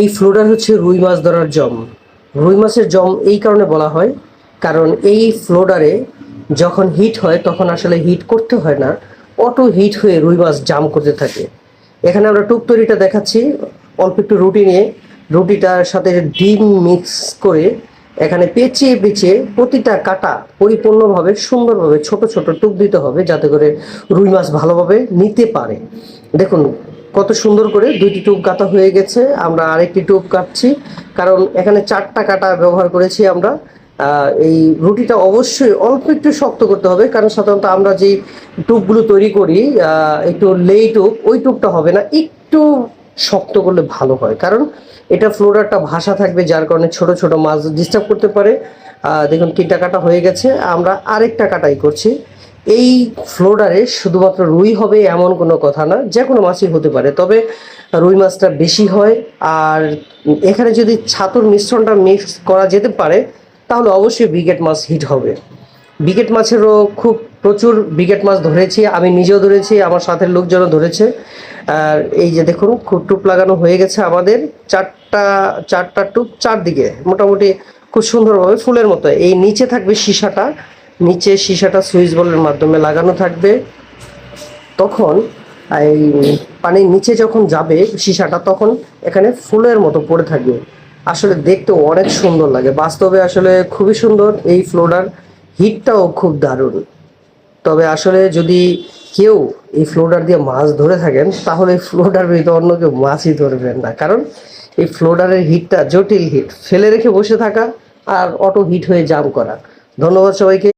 এই ফ্লোডার হচ্ছে রুই মাছ ধরার জম। রুই মাছের জম এই কারণে বলা হয়, কারণ এই ফ্লোডারে যখন হিট হয়, তখন আসলে হিট করতে হয় না, অটো হিট হয়ে রুই মাছ জাম করতে থাকে। এখানে আমরা টুক তৈরিটা দেখাচ্ছি, অল্প একটু রুটি নিয়ে, রুটিটার সাথে ডিম মিক্স করে এখানে পেঁচিয়ে পেঁচিয়ে প্রতিটা কাটা পরিপূর্ণভাবে, সুন্দরভাবে ছোট ছোট টুক দিতে হবে, যাতে করে রুই মাছ ভালোভাবে নিতে পারে। দেখুন কত সুন্দর করে দুইটি টুপ কাটা হয়ে গেছে। আমরা আরেকটি টুপ কাটছি, কারণ এখানে চারটা কাটা ব্যবহার করেছি আমরা। এই রুটিটা অবশ্যই অল্প একটু শক্ত করতে হবে, কারণ সাধারণত আমরা যেই টুপগুলো তৈরি করি একটু লেই টুপ, ওই টুপটা হবে না। একটু শক্ত করলে ভালো হয়, কারণ এটা ফ্লোরারটা ভাষা থাকবে, যার কারণে ছোট ছোট মাছ ডিস্টার্ব করতে পারে। দেখুন, তিনটা কাটা হয়ে গেছে। আমরা আরেকটা কাটাই করছি। এই ফ্লোডারে শুধুমাত্র রুই হবে এমন কোনো কথা না, যে কোনো মাছই হতে পারে। তবে রুই মাছটা বেশি হয়, আর এখানে যদি ছাতুর মিশ্রণটা মিক্স করা যেতে পারে, তাহলে অবশ্যই ব্রিগেড মাছ হিট হবে। ব্রিগেড মাছেরও খুব প্রচুর ব্রিগেড মাছ ধরেছি, আমি নিজেও ধরেছি, আমার সাথের লোকজনও ধরেছে। আর এই যে দেখুন, খুব টুপ লাগানো হয়ে গেছে আমাদের, চারটা চারটা টুপ চারদিকে, মোটামুটি খুব সুন্দরভাবে ফুলের মতো। এই নিচে থাকবে সীসাটা নিচে সীসাটা সুইচ বলের মাধ্যমে লাগানো থাকবে। তখন এই পানির নিচে যখন যাবে সীসাটা, তখন এখানে ফুলের মতো পড়ে থাকবে। আসলে দেখতে অনেক সুন্দর লাগে। বাস্তবে আসলে খুবই সুন্দর এই ফ্লোডার হিটটাও খুব দারুণ। তবে আসলে যদি কেউ এই ফ্লোডার দিয়ে মাছ ধরে থাকেন, তাহলে এই ফ্লোডার ভিতরে অন্য কেউ মাছই ধরবেন না। কারণ এই ফ্লোডারের হিটটা জটিল হিট। ফেলে রেখে বসে থাকা আর অটো হিট হয়ে জাম করা। ধন্যবাদ সবাইকে।